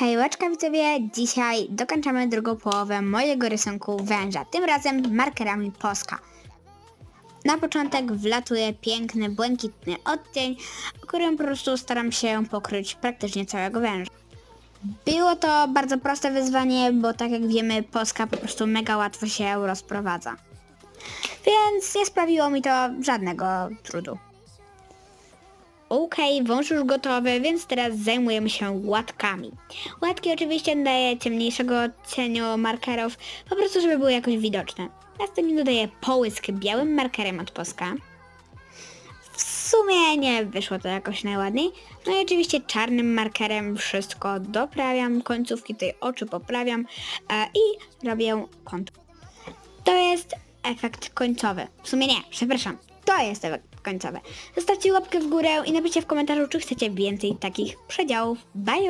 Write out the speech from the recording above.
Hejłaczka widzowie, dzisiaj dokończamy drugą połowę mojego rysunku węża, tym razem markerami Poska. Na początek wlatuje piękny, błękitny odcień, którym po prostu staram się pokryć praktycznie całego węża. Było to bardzo proste wyzwanie, bo tak jak wiemy, Poska po prostu mega łatwo się rozprowadza. Więc nie sprawiło mi to żadnego trudu. Okej, wąż już gotowy, więc teraz zajmujemy się łatkami. Łatki oczywiście daję ciemniejszego cieniu markerów, po prostu żeby były jakoś widoczne. Następnie dodaję połysk białym markerem od poska. W sumie nie wyszło to jakoś najładniej. No i oczywiście czarnym markerem wszystko doprawiam, końcówki tej oczy poprawiam e, i robię kontur. To jest efekt końcowy. W sumie nie, przepraszam. To jest efekt końcowy. Zostawcie łapkę w górę i napiszcie w komentarzu, czy chcecie więcej takich przedziałów. Bye!